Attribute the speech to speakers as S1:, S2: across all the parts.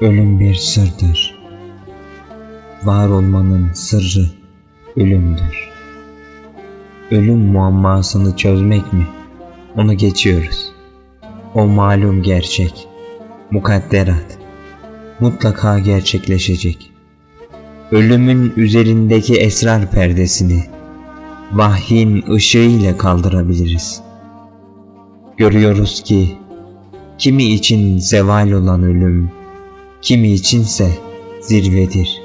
S1: Ölüm bir sırdır. Var olmanın sırrı ölümdür. Ölüm muammasını çözmek mi? Onu geçiyoruz. O malum gerçek, mukadderat, mutlaka gerçekleşecek. Ölümün üzerindeki esrar perdesini vahyin ışığı ile kaldırabiliriz. Görüyoruz ki kimi için zeval olan ölüm, kimi içinse zirvedir.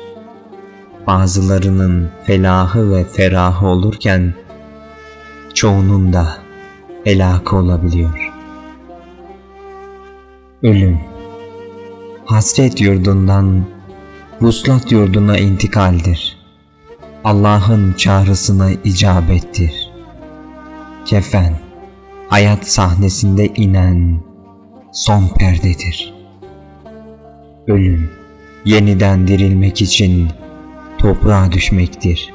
S1: Bazılarının felahı ve ferahı olurken çoğunun da helakı olabiliyor. Ölüm Hasret yurdundan vuslat yurduna intikaldir. Allah'ın çağrısına icabettir. Kefen hayat sahnesinde inen son perdedir. Ölüm yeniden dirilmek için toprağa düşmektir.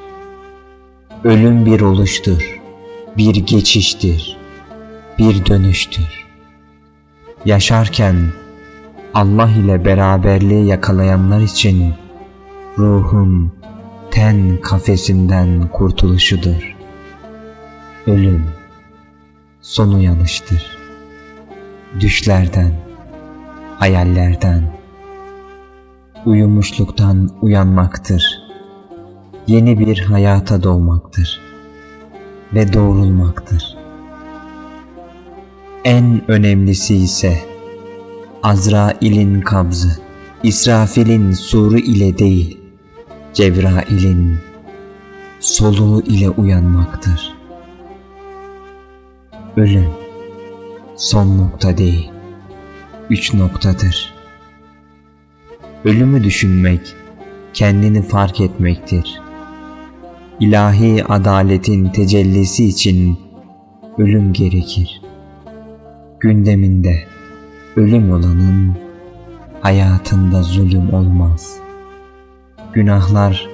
S1: Ölüm bir oluştur, bir geçiştir, bir dönüştür. Yaşarken Allah ile beraberliği yakalayanlar için ruhun ten kafesinden kurtuluşudur. Ölüm son uyanıştır. Düşlerden, hayallerden, uyumuşluktan uyanmaktır. Yeni bir hayata doğmaktır ve doğrulmaktır. En önemlisi ise Azrail'in kabzı, İsrafil'in suru ile değil, Cebrail'in soluğu ile uyanmaktır. Ölüm son nokta değil, üç noktadır. Ölümü düşünmek, kendini fark etmektir. İlahi adaletin tecellisi için ölüm gerekir. Gündeminde ölüm olanın hayatında zulüm olmaz. Günahlar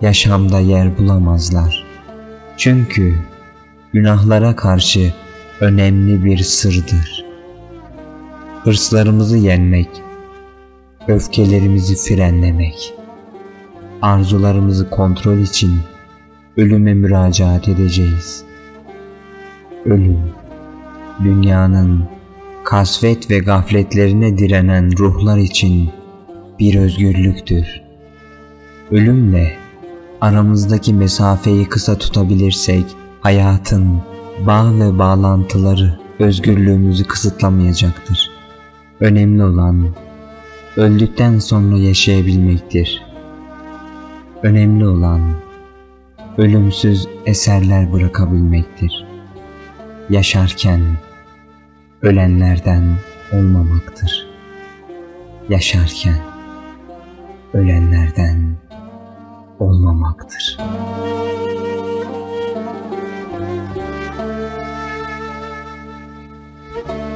S1: yaşamda yer bulamazlar. Çünkü günahlara karşı önemli bir sırdır. Hırslarımızı yenmek, öfkelerimizi frenlemek, arzularımızı kontrol için ölüme müracaat edeceğiz. Ölüm, dünyanın kasvet ve gafletlerine direnen ruhlar için bir özgürlüktür. Ölümle aramızdaki mesafeyi kısa tutabilirsek hayatın bağ ve bağlantıları özgürlüğümüzü kısıtlamayacaktır. Önemli olan öldükten sonra yaşayabilmektir. Önemli olan ölümsüz eserler bırakabilmektir. Yaşarken ölenlerden olmamaktır. Yaşarken ölenlerden olmamaktır. Müzik